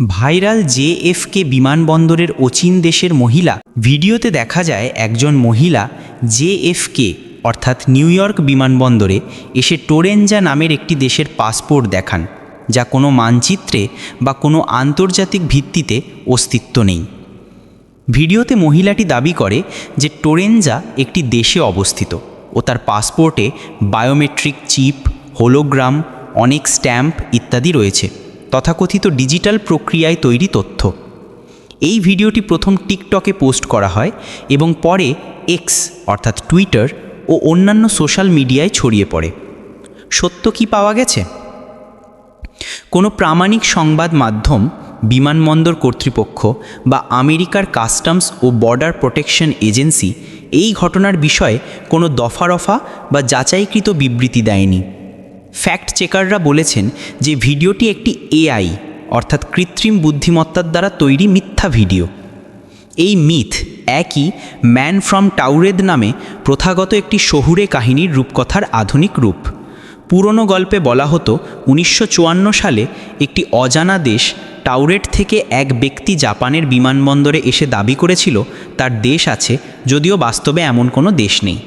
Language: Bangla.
ভাইরাল জেএফকে বিমানবন্দরের অচিন দেশের মহিলা ভিডিওতে দেখা যায় একজন মহিলা জেএফকে অর্থাৎ নিউ ইয়র্ক বিমানবন্দরে এসে টোরেঞ্জা নামের একটি দেশের পাসপোর্ট দেখান, যা কোনো মানচিত্রে বা কোনো আন্তর্জাতিক ভিত্তিতে অস্তিত্ব নেই। ভিডিওতে মহিলাটি দাবি করে যে টোরেঞ্জা একটি দেশে অবস্থিত ও তার পাসপোর্টে বায়োমেট্রিক চিপ, হোলোগ্রাম, অনেক স্ট্যাম্প ইত্যাদি রয়েছে। তথাকথিত ডিজিটাল প্রক্রিয়ায় তৈরি তথ্য। এই ভিডিওটি প্রথম টিকটকে পোস্ট করা হয় এবং পরে এক্স অর্থাৎ টুইটার ও অন্যান্য সোশ্যাল মিডিয়ায় ছড়িয়ে পড়ে। সত্য কি পাওয়া গেছে? কোনো প্রামাণিক সংবাদ মাধ্যম, বিমানবন্দর কর্তৃপক্ষ বা আমেরিকার কাস্টমস ও বর্ডার প্রোটেকশন এজেন্সি এই ঘটনার বিষয়ে কোনো দফারফা বা যাচাইকৃত বিবৃতি দেয়নি। ফ্যাক্ট চেকাররা বলেছেন যে ভিডিওটি একটি এআই অর্থাৎ কৃত্রিম বুদ্ধিমত্তার দ্বারা তৈরি মিথ্যা ভিডিও। এই মিথ একই ম্যান ফ্রম টাউরেদ নামে প্রথাগত একটি শহুরে কাহিনীর রূপকথার আধুনিক রূপ। পুরনো গল্পে বলা হতো, উনিশশো চুয়ান্ন সালে একটি অজানা দেশ টাউরেট থেকে এক ব্যক্তি জাপানের বিমানবন্দরে এসে দাবি করেছিল, তার দেশ আছে, যদিও বাস্তবে এমন কোনো দেশ নেই।